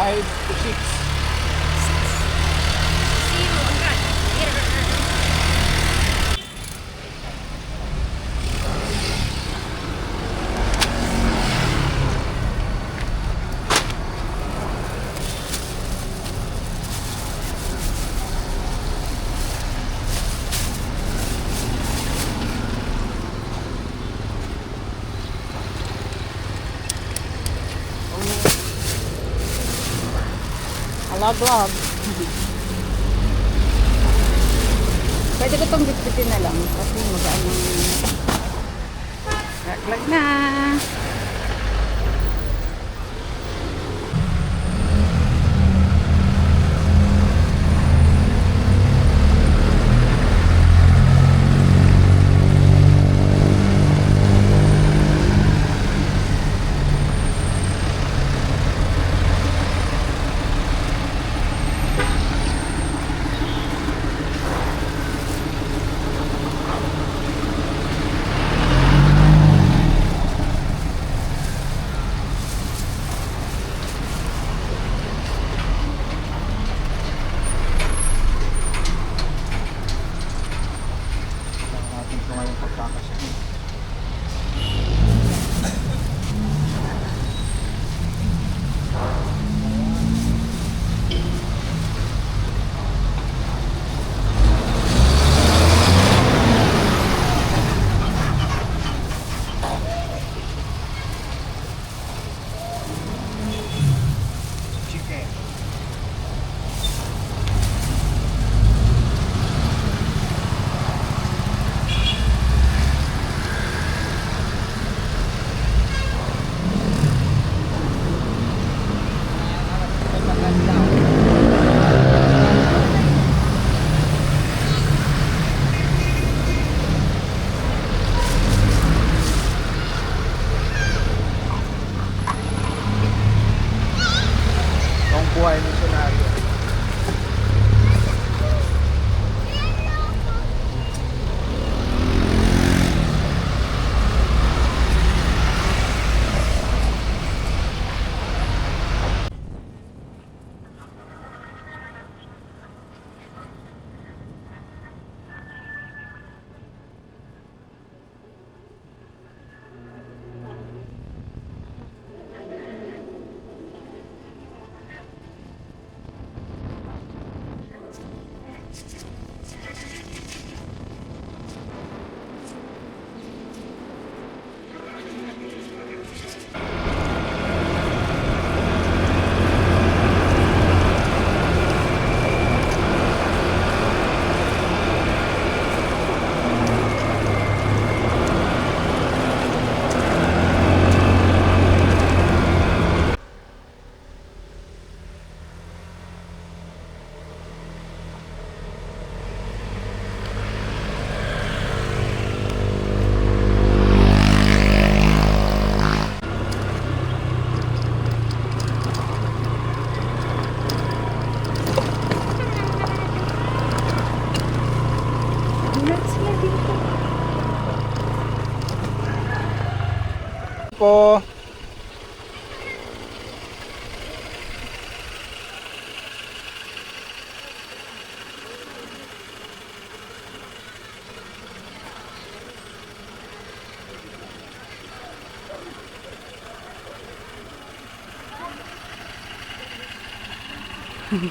5 to 6. Zero agad. Ala vlog. Pwede ko itong bitbitin na lang kasi magaan ng Raklag na. Mo.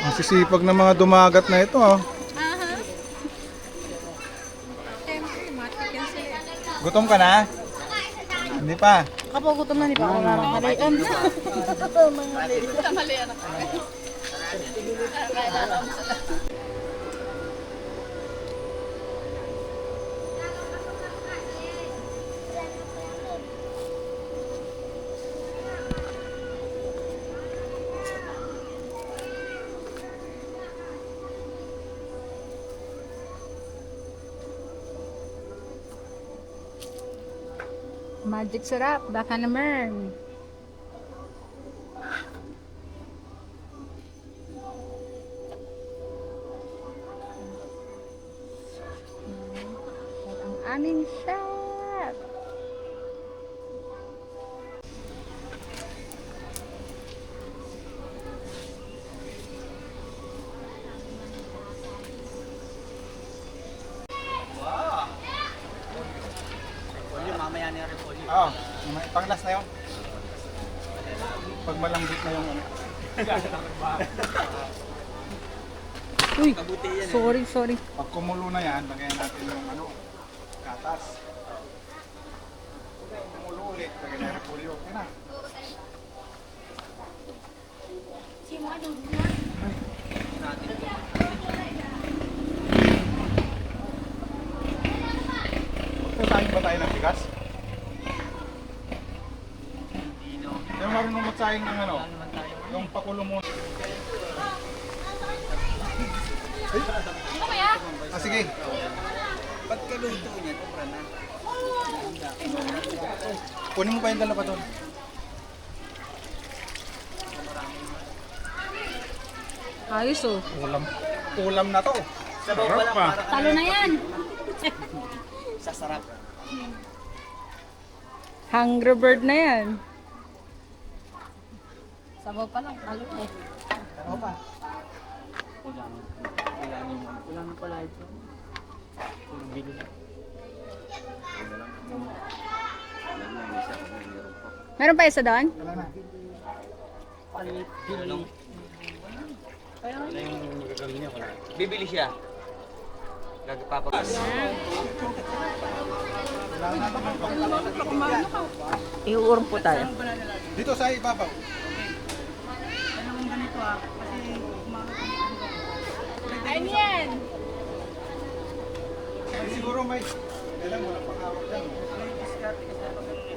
Ang sisipag ng mga dumagat na ito, oh. Gutom ka na? Hindi pa. Kapagutom na ni pa ako narang halian. Magic sarap. Baka naman. Uy, sorry, sorry. Pag kumulo na yan, lagayan natin yung ano, gatas. Kumulo ulit, lagayan natin repolyo. Okay na. Magsasahin ba tayo ng bigas? Hindi marunong magsayang ng ano? Yung pakulo mo. Ah, sige. Ba't kaluto niya? Kupra na. Kunin mo pa yung dalawa doon. Ayos oh. Ulam. Ulam na to. Sabaw pa lang para Talo na yan. sa sarap. Hungry bird na yan. Sabaw pa lang, talo eh. Ano pa? Ulam. Ulam yung ulam pala ito. Bili na. Meron pa isa doon? Wala na. Yung? Wala. Bibili siya. Gagapapag... Iuurong po tayo. Dito sa ibabaw. Ano yan? Ay, siguro may... Kailan mo lang pakawag yan.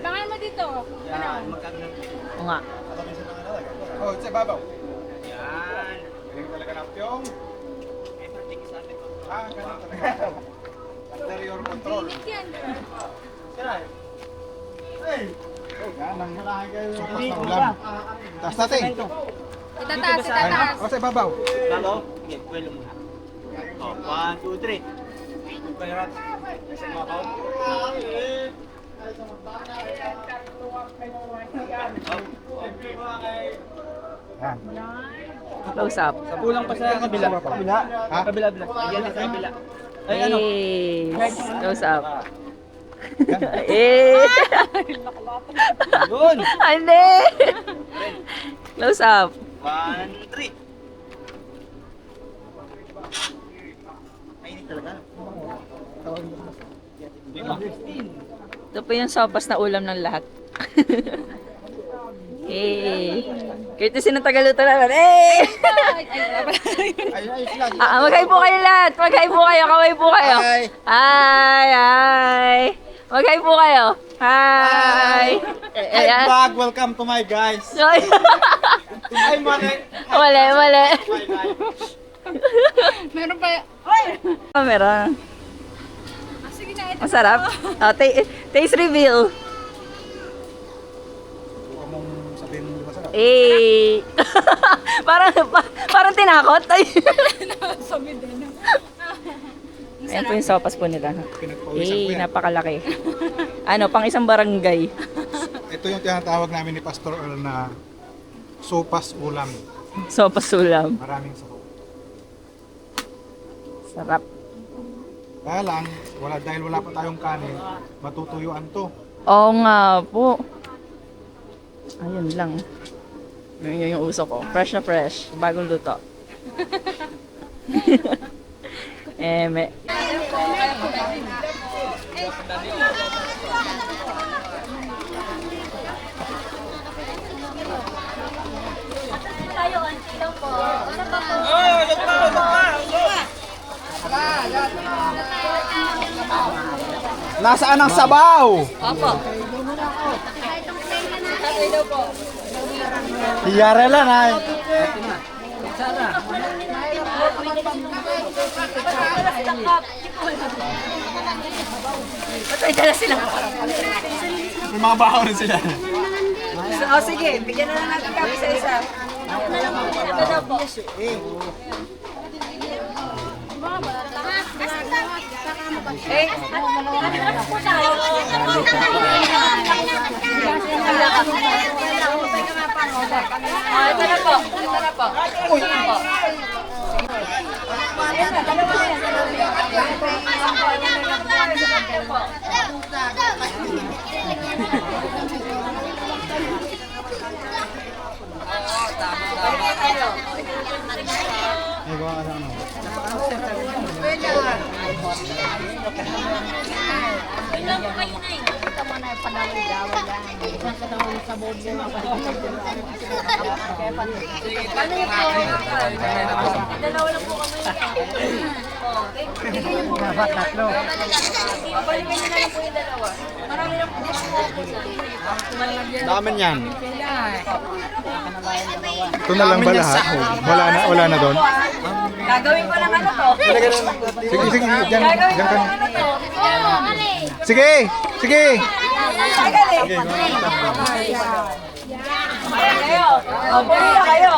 Abangan mo dito. Yan. Magkaglag. Oo nga. Oh, sa ibabaw. Yan. Galing talaga ng pyong. May pratik sa atin. Ah, ganun talaga. Anterior control. Oh, yan ang sopas na ulam. Taas natin. Itataas, itataas. oh, sa ibabaw. Bago? Sige, kwelo muna. Oh, one, two, three. Pagkarat. Nasa mabaw. Yan. Close up. Kulang pa sa kabila. Kabila? Ha? Kabila, kabila. Yan sa kabila. Ay, ano? Close up. eh. Yun. Hindi. Close up. Three. Mainit talaga. Ito po yung sopas na ulam ng lahat. eh. Courtesy ng Tagaluto naman. Ayos lang. ah, mag-hi po kayo lahat. Mag-hi po kayo. Kaway po kayo. Hi. Hi. Hi. Mag-hi po kayo. Hi. Hey, Ayan. vlog, welcome to my guys. Ay, Ay, mali. mali, mali. Meron pa. Oh, meron. Ah, sige na, ito. Masarap. Oh, ta- taste reveal. Huwag mong sabihin mo di masarap. Eh. parang pa- parang tinakot. Ay. Sabi din. Ayan po yung sopas po nila. Pinagpawisan ko Eh, yan. napakalaki. ano, pang isang barangay. Ito yung tinatawag namin ni Pastor Earl na sopas ulam. Sopas ulam. Maraming sabaw. Sarap. Kaya lang, wala, dahil wala pa tayong kanin, matutuyuan to. Oo nga po. Ayun lang. Yun yun yung uso ko. Fresh na fresh. Bagong luto. eh, Nasaan ang sabaw? Opo. Hiyara lang ay. Ba't may dala sila? May mga bahaw rin sila. Oh, sige. Bigyan na lang natin kami sa isa. Ito daw po. Eh, Ah, ito na po. Ito na po. Ito na po. Ay, gawa ka na. Dalawa lang po kami. Pabalikan nyo na lang po yung Marami lang po. Dami niyan. Ito na lang ba lahat? Wala na, wala na doon? Gagawin ko lang ano to. Sige, sige, Gagawin ko ka. to. Sige, sige. Kayo. O, puli na kayo.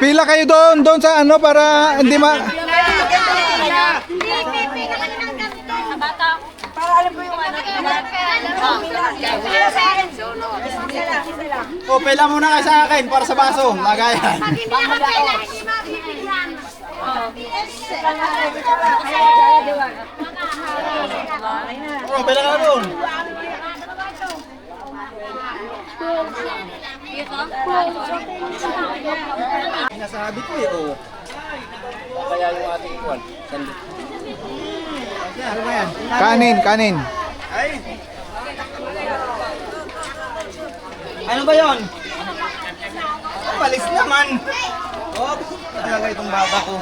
Pila kayo doon, doon sa ano para hindi ma... Para alam ko yung ano. O, pela muna kayo sa akin para sa baso. Lagayan. O, pela ka doon. Sinasabi ko eh, oh. Kaya yung ating kuwan. Kanin, kanin. Ay! Ano ba yon? Oh, malis naman. Oh, talaga itong baba ko.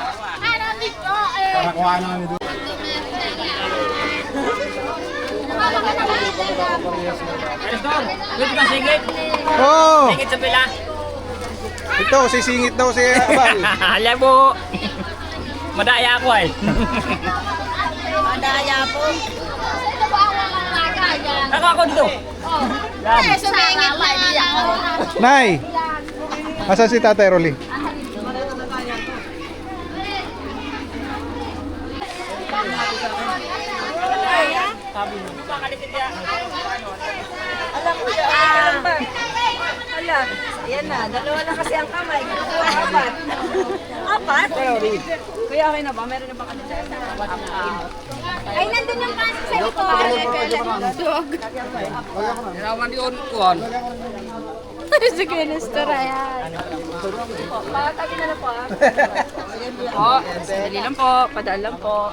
Para kuha na kami doon. Pwede ka sigit? Oh, Sigit sa pila. ito, sisingit daw si Abal. Alam mo. Madaya ako eh. Madaya po. Ako ako dito. Sumingit pa niya. Nay, asan si Tatay Rolly? Alam ko siya. Alam ba? Ala, yan na. Dalawa na kasi ang kamay. Apat. Apat? Kuya, okay na ba? Meron na ba kami dyan? Ay, nandun yung pasok sa likod. Naman yun kuwan. Sige, Nestor, ayan. Pakatabi na na po ah. Po, dali lang po. Padaan lang po.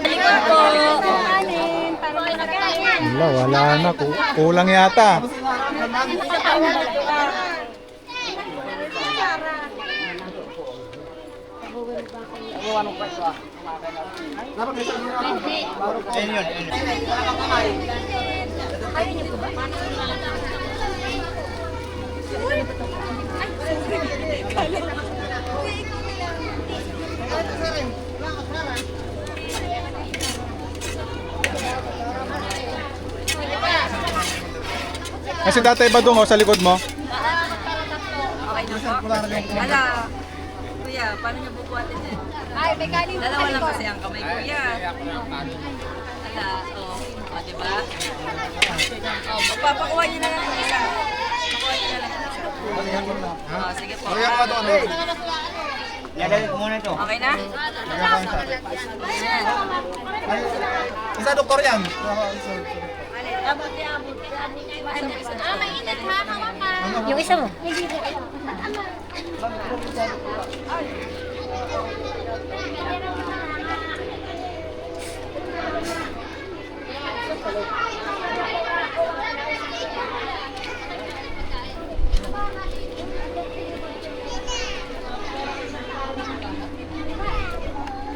Likod po. Kanin, para may nagkain. Wala, wala na. Ku- Kulang yata. Ayun yun. ayun yun. Kasi Tatay Badong oh, sa likod mo. Okay na po? Ala, paano niyo bubuhatin yan? Ay, may kanin po Dalawa lang kasi ang kamay kuya. Ala, oh. O, diba? Oh, magpapakuha niyo na lang ng isa. Pakuha niyo na lang. Oh, sige po. Eh. Ko muna ito. Okay na? Isa doktor yan. Ah, mainit ha, mga pa. Yung isa mo.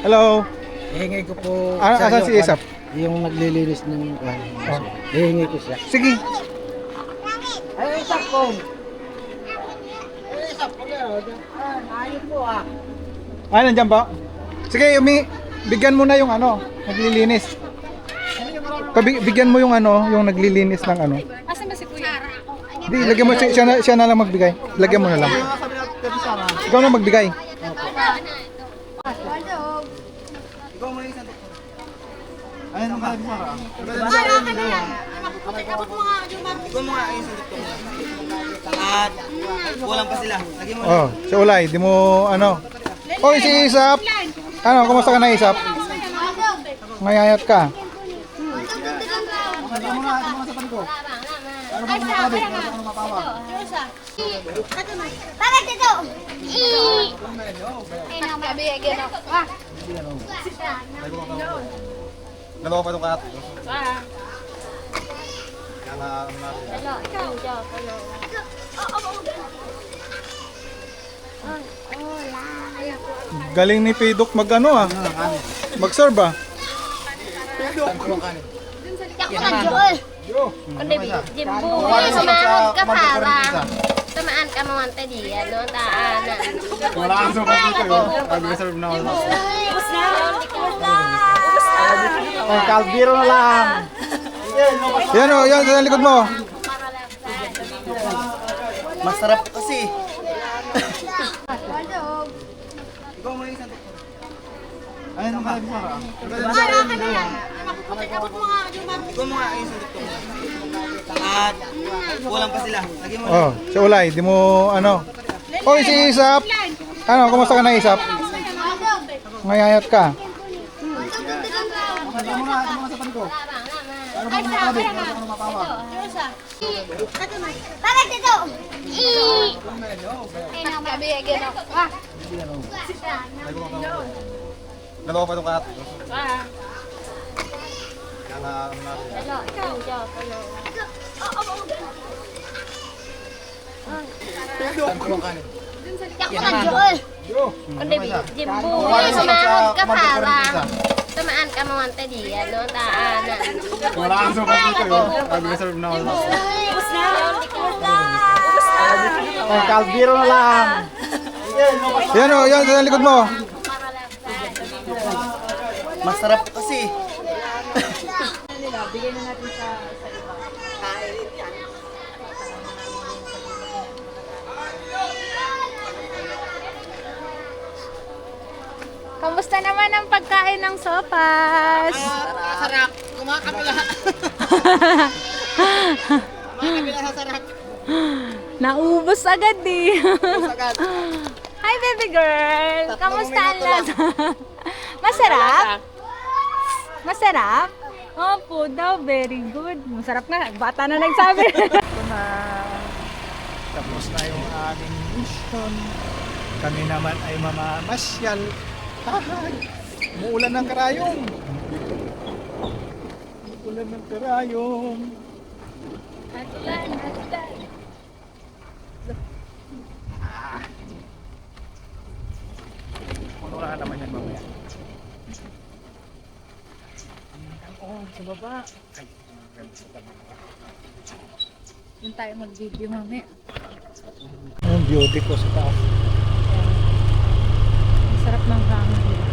Hello. Hihingi ko po Ah, sa asan si Isap? Yung naglilinis ng kwan. Oh. Hihingi ko siya. Sige. Ay, Isap ko! Ay, na. Ayun nandiyan ba? Sige, umi bigyan mo na yung ano, naglilinis. Pabig, bigyan mo yung ano, yung naglilinis ng ano. Asan ba si Kuya? Di, lagyan mo siya, siya, na, siya na lang magbigay. Lagyan mo na lang. Ikaw na magbigay. Ikaw mo yung isang doktor. Ano nung kalabi mo ka? Ikaw mo nga yung isang doktor. At kulang pa sila. Lagyan mo. Oh, si Ulay, di mo ano. Oy, si Isap. Ano, kumusta ka na Isap? Ngayayat ka. Bakit dito? I. Enak gabi gano. Wah. Dalawa pa itong karat. Wah. Kaya ano natin. Hello, ikaw, hello. Galing ni Pidok mag ano ah. Mag-serve ah. Yak na Joel. Kundi bi, jimbo. Sumahod ka para. Tamaan ka mo ante di ano taanan. Wala kang sopas dito yun. Pag-reserve na ako. Kalbiro na lang. Yan oh, yan sa likod mo. Masarap kasi. Ikaw mo isang doktor. Ano nung kalabi mo ka? Ikaw mo nga yung isang doktor. At kulang pa sila. Lagyan mo. Oh, si Ulay, di mo ano. Oy, si Isap. Ano, kumusta ka na Isap? Ngayayat ka. Lagyan mo nga. Lagyan mo nga sa pan ko. Ano ba mga kabi? Ano ba mapawa? Bakit dito? I. Enak gabi gano. Wah. Dalawa pa itong karat. Wah. Kaya ano natin. Hello, ikaw, ikaw, hello. Yak na Joel. Kundi jimbo. Sumahod ka para. Tamaan ka mo ante di ano taanan. Wala kang sopas dito yun. Pag-reserve na ako. Oh, kalbiro na lang. Yan oh, yan sa likod mo. Masarap kasi. Kamusta naman ang pagkain ng sopas? Sarap. Kumakapila. Kumakapila sa sarap. Naubos agad eh. Sagad. Hi baby girl! Kamusta ang lasa? Masarap? Masarap? Opo daw, very good. Masarap nga, bata na nagsabi. na tapos na yung aming mission. Kami naman ay mamamasyal. Hahay! Muulan ng karayong. Umuulan ng karayong. Atulan, atulan. Puno na naman yan mamaya. Oo, sa baba. Ay, sa tabi. Doon tayo mag-video mamaya. Yung beauty ko sa taas. Sarap ng hangin